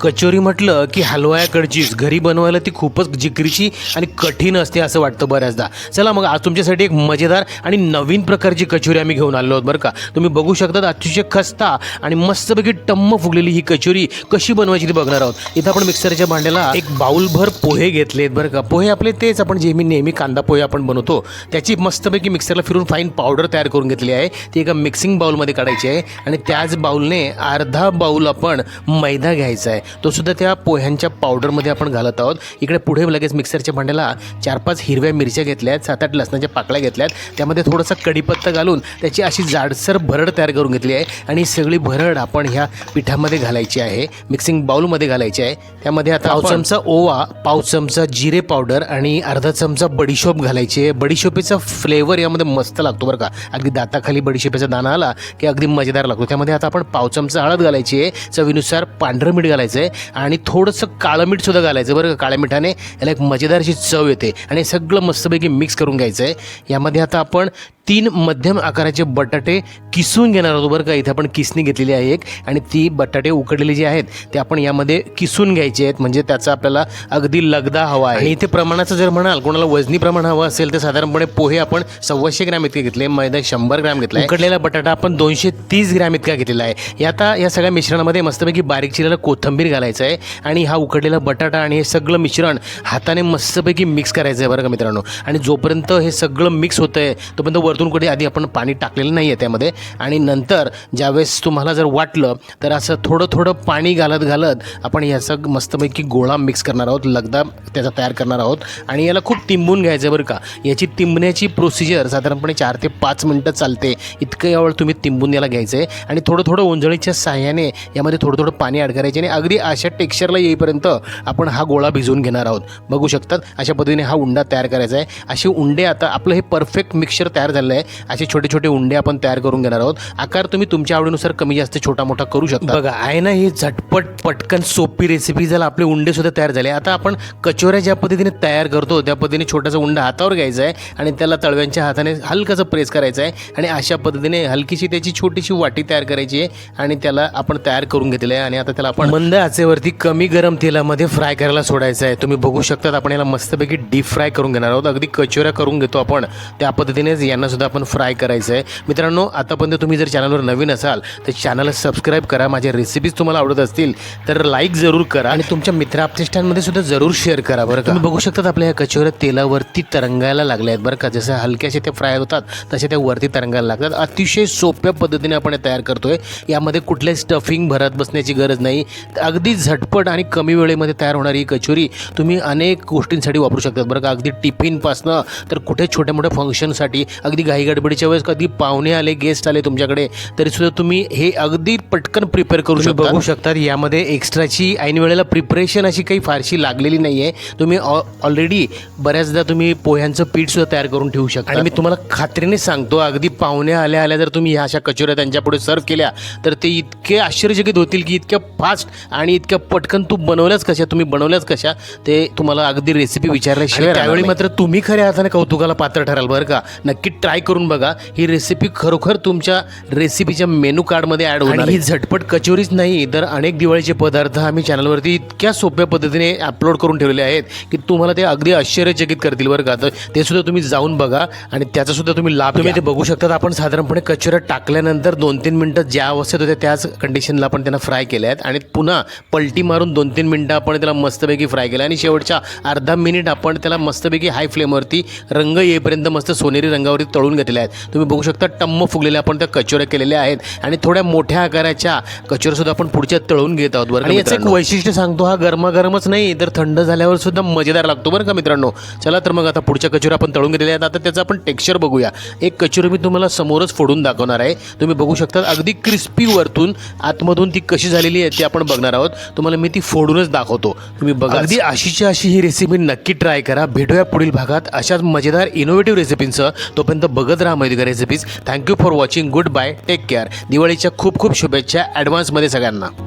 कचोरी म्हटलं की हलवायाकडचीच. घरी बनवायला ती खूपच जिकरीची आणि कठीण असते असं वाटतं बऱ्याचदा. चला मग आज तुमच्यासाठी एक मजेदार आणि नवीन प्रकारची कचोरी आम्ही घेऊन आलो आहोत बरं का. तुम्ही बघू शकता अतिशय खस्ता आणि मस्तपैकी टम्म फुगलेली ही कचोरी कशी बनवायची ती बघणार आहोत. इथं आपण मिक्सरच्या भांड्याला एक बाउलभर पोहे घेतलेत बरं का. पोहे आपले तेच आपण जे मी नेहमी कांदा पोहे आपण बनवतो त्याची मस्तपैकी मिक्सरला फिरून फाईन पावडर तयार करून घेतली आहे. ती एका मिक्सिंग बाउलमध्ये काढायची आहे आणि त्याच बाउलने अर्धा बाऊल आपण मैदा घ्यायचा आहे. तो सुद्धा त्या पोह्यांच्या पावडरमध्ये आपण घालत आहोत. इकडे पुढे लगेच मिक्सरच्या भांड्याला चार पाच हिरव्या मिरच्या घेतल्यात सात आठ लसणाच्या पाकळ्या घेतल्यात. त्यामध्ये थोडासा कढीपत्ता घालून त्याची अशी जाडसर भरड तयार करून घेतली आहे आणि सगळी भरड आपण ह्या पिठामध्ये घालायची आहे. मिक्सिंग बाउलमध्ये घालायची आहे. त्यामध्ये आता पाव चमचा ओवा पाव चमचा जिरे पावडर आणि अर्धा चमचा बडीशोप घालायची आहे. बडीशोपेचा फ्लेवर यामध्ये मस्त लागतो बरं का. अगदी दाताखाली बडीशोपेचा दाणा आला की अगदी मजेदार लागतो. त्यामध्ये आता आपण पाव चमचा हळद घालायची आहे. चवीनुसार पांढरं मीठ घालायचं आहे आणि थोडंसं काळं मीठ सुद्धा घालायचं बरं का? काळ्या मिठाने याला एक मजेदारशी चव येते. आणि हे सगळं मस्तपैकी मिक्स करून घ्यायचं आहे. यामध्ये आता आपण तीन मध्यम आकाराचे बटाटे किसून घेणार आहोत बरं का. इथे आपण किसणी घेतलेली आहे एक आणि ती बटाटे उकडलेले जे आहेत ते आपण यामध्ये किसून घ्यायचे आहेत. म्हणजे त्याचा आपल्याला अगदी लगदा हवा आहे. इथे प्रमाणाचं जर म्हणाल कोणाला वजनी प्रमाण हवं असेल तर साधारणपणे पोहे आपण सव्वाशे ग्रॅम इतके घेतले मैदा शंभर ग्रॅम घेतला उकडलेला बटाटा आपण दोनशे तीस ग्रॅम इतका घेतलेला आहे. आता या सगळ्या मिश्रणामध्ये मस्तपैकी बारीक चिरलेला कोथंबीर घालायचं आहे आणि हा उकडलेला बटाटा आणि हे सगळं मिश्रण हाताने मस्तपैकी मिक्स करायचं आहे बरं का मित्रांनो. आणि जोपर्यंत हे सगळं मिक्स होतं आहे तोपर्यंत वरतून कुठे आधी आपण पाणी टाकलेलं नाही आहे त्यामध्ये. आणि नंतर ज्यावेळेस तुम्हाला जर वाटलं तर असं थोडं थोडं पाणी घालत घालत आपण ह्याचं मस्तपैकी गोळा मिक्स करणार आहोत लगदा त्याचा तयार करणार आहोत. आणि याला खूप तिंबून घ्यायचं आहे बरं का. याची तिंबण्याची प्रोसिजर साधारणपणे चार ते पाच मिनटं चालते. इतकं यावेळ तुम्ही तिंबून याला घ्यायचं आहे आणि थोडं थोडं ओंजळीच्या साह्याने यामध्ये थोडं थोडं पाणी ॲड आणि अगदी अशा टेक्स्चरला येईपर्यंत आपण हा गोळा भिजवून घेणार आहोत. बघू शकतात अशा पद्धतीने हा उंडा तयार करायचा आहे. असे उंडे आता आपलं हे परफेक्ट मिक्सचर तयार झालं आहे असे छोटे छोटे उंडे आपण तयार करून घेणार आहोत. आकार तुम्ही तुमच्या आवडीनुसार कमी जास्त छोटा मोठा करू शकता. बघा आहे ना ही झटपट पटकन सोपी रेसिपी झाला आपले उंडे सुद्धा तयार झाले. आता आपण कचोऱ्या ज्या पद्धतीने तयार करतो त्या पद्धतीने छोटासा उंडा हातावर घ्यायचा आहे आणि त्याला तळव्यांच्या हाताने हलकंसं प्रेस करायचं आहे आणि अशा पद्धतीने हलकीशी त्याची छोटीशी वाटी तयार करायची आहे आणि त्याला आपण तयार करून घेतलेलं आहे आणि आता त्याला आपण मंद आचेवरती कमी गरम तेलामध्ये फ्राय करायला सोडायचं आहे. तुम्ही बघू शकतात आपण याला मस्तपैकी डीप फ्राय करून घेणार आहोत. अगदी कचोऱ्या करून घेतो आपण. त्या पद्धतीनेच यांना सुद्धा आपण फ्राय करायचं आहे मित्रांनो आतापर्यंत तुम्ही जर चॅनलवर नवीन असाल तर चॅनलला सबस्क्राईब करा. माझ्या रेसिपीज तुम्हाला आवडत असतील तर लाईक जरूर करा. आणि तुमच्या मित्रापतिष्ठांमध्ये सुद्धा जरूर शेअर करा बरं तुम्ही बघू शकतात आपल्या या कचोऱ्या तेलावरती तरंगायला लागल्या आहेत बरं का? जसं हलक्याशे ते फ्राय होतात तसे त्या वरती तरंगायला लागतात. अतिशय सोप्या पद्धतीने आपण हे तयार करतोय. यामध्ये कुठल्याही स्टफिंग भरत बसण्याची गरज नाही. अगदी झटपट आणि कमी वेळेमध्ये तयार होणारी ही कचोरी तुम्ही अनेक गोष्टींसाठी वापरू शकतात बरं का? अगदी टिफिनपासनं तर कुठे छोट्या मोठ्या फंक्शनसाठी अगदी घाई गडबडीच्या वेळेस कधी पाहुणे आले गेस्ट आले तुमच्याकडे तरी सुद्धा तुम्ही हे अगदी पटकन प्रिपेअर करू शकता. बघू शकतात यामध्ये एक्स्ट्राची ऐन वेळेला प्रिपरेशन अशी काही फारशी लागलेली नाही आहे तुम्ही ऑलरेडी बऱ्याचदा तुम्ही पोह्यांचं पीठ सुद्धा तयार करून ठेवू शकता. आणि मी तुम्हाला खात्रीने सांगतो अगदी पाहुणे आल्या आल्या जर तुम्ही ह्या अशा कचोऱ्या त्यांच्यापुढे सर्व केल्या तर ते इतके आश्चर्यचकित होतील की इतक्या फास्ट आणि इतक्या पटकन तू बनवल्याच कशा तुम्ही बनवल्याच कशा ते तुम्हाला अगदी रेसिपी विचारल्याशिवाय त्यावेळी मात्र तुम्ही खऱ्या अर्थाने कौतुकाला पात्र ठराल बरं का. नक्की ट्राय करून बघा. ही रेसिपी खरोखर तुमच्या रेसिपीच्या मेनू कार्डमध्ये ॲड होणार ही झटपट कचोरीच नाही तर अनेक दिवाळीचे पदार्थ आम्ही चॅनलवरती इतक्या सोप्या पद्धतीने अपलोड करून ठेवलेले आहेत की तुम्हाला ते अगदी आश्चर्यचकित करतील बरं का. तर ते सुद्धा तुम्ही जाऊन बघा आणि त्याचा सुद्धा तुम्ही लाभ तुम्ही ते बघू शकतात. आपण साधारणपणे कचोऱ्या टाकल्यानंतर दोन तीन मिनटं ज्या अवस्थेत होत्या त्याच कंडिशनला आपण त्यांना फ्राय केल्या आहेत. आणि पुन्हा पलटी मारून दोन तीन मिनटं आपण त्याला मस्तपैकी फ्राय केलं आणि शेवटच्या अर्धा मिनिट आपण त्याला मस्तपैकी हाय फ्लेमवरती रंग येईपर्यंत मस्त सोनेरी रंगावरती तळून घेतलेल्या आहेत. तुम्ही बघू शकता टम्म फुगलेल्या आपण त्या कचोऱ्या केलेल्या आहेत आणि थोड्या मोठ्या आकाराच्या कचोऱ्या सुद्धा आपण पुढच्या तळून घेत आहोत बरं आणि याचं एक वैशिष्ट्य सांगतो हा गरमागरमच नाही तर थंड झाल्यावर सुद्धा मजेदार लागतो बरं का मित्रांनो? चला तर मग आता पुढच्या कचोऱ्या आपण तळून घेतलेल्या आहेत. आता त्याचं आपण टेक्स्चर बघूया. एक कचोरी मी तुम्हाला समोरच फोडून दाखवणार आहे. तुम्ही बघू शकता अगदी क्रिस्पी वरतून आतमधून ती कशी झालेली आहे ती आपण बघणार आहोत. तुम्हाला मी ती फोडूनच दाखवतो. तुम्ही बघा. अगदी अशीच्या अशी ही रेसिपी नक्की ट्राय करा. भेटूया पुढील भागात अशाच मजेदार इनोव्हेटिव्ह रेसिपींसह तोपर्यंत बघत राहा मैदिका recipes thank you for watching good bye take care दिवाळीच्या खूप खूप शुभेच्छा. ॲडव्हान्समध्ये सगळ्यांना.